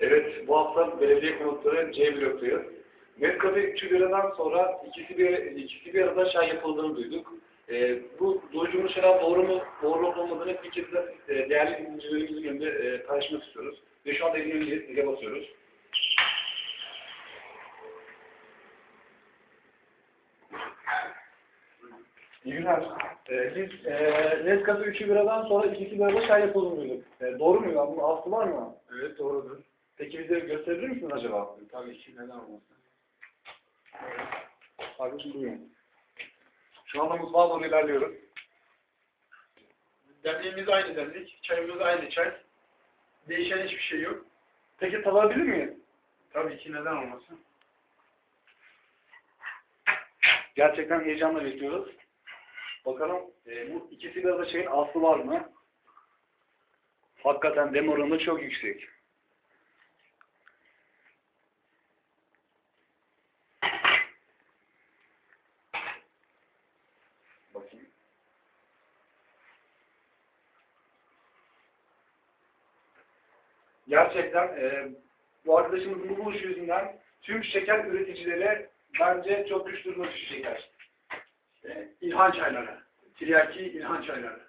Evet, bu hafta belediye konutları C bloktayız. Nescafe 3 liradan sonra ikisi bir, ikisi bir arada çay yapıldığını duyduk. Ee, bu duyduğumuz şeyler doğru mu, doğru olmadığını fikirde e, değerli dinleyicilerimizin önünde e, paylaşmak istiyoruz. Ve şu anda elini zile basıyoruz. İyi günler. Ee, biz e, Nescafe 3 liradan sonra ikisi bir arada çay yapıldığını duyduk. E, doğru mu ya? Bunun aslı var mı? Evet doğrudur. Peki bize gösterebilir misiniz acaba? Tabii ki neden olmasın. Kardeşim buyurun. Şu anda mutfağa doğru ilerliyoruz. Demliğimiz aynı demlik, çayımız aynı çay. Değişen hiçbir şey yok. Peki tadabilir miyiz? Tabii ki neden olmasın. Gerçekten heyecanla bekliyoruz. Bakalım e, bu iki sigarada şeyin aslı var mı? Hakikaten dem oranı çok yüksek. Gerçekten e, bu arkadaşımızın bu buluşu yüzünden tüm şeker üreticileri bence çok güç duruma düşecekler. İşte İlhan çayları. Tiryaki İlhan çayları.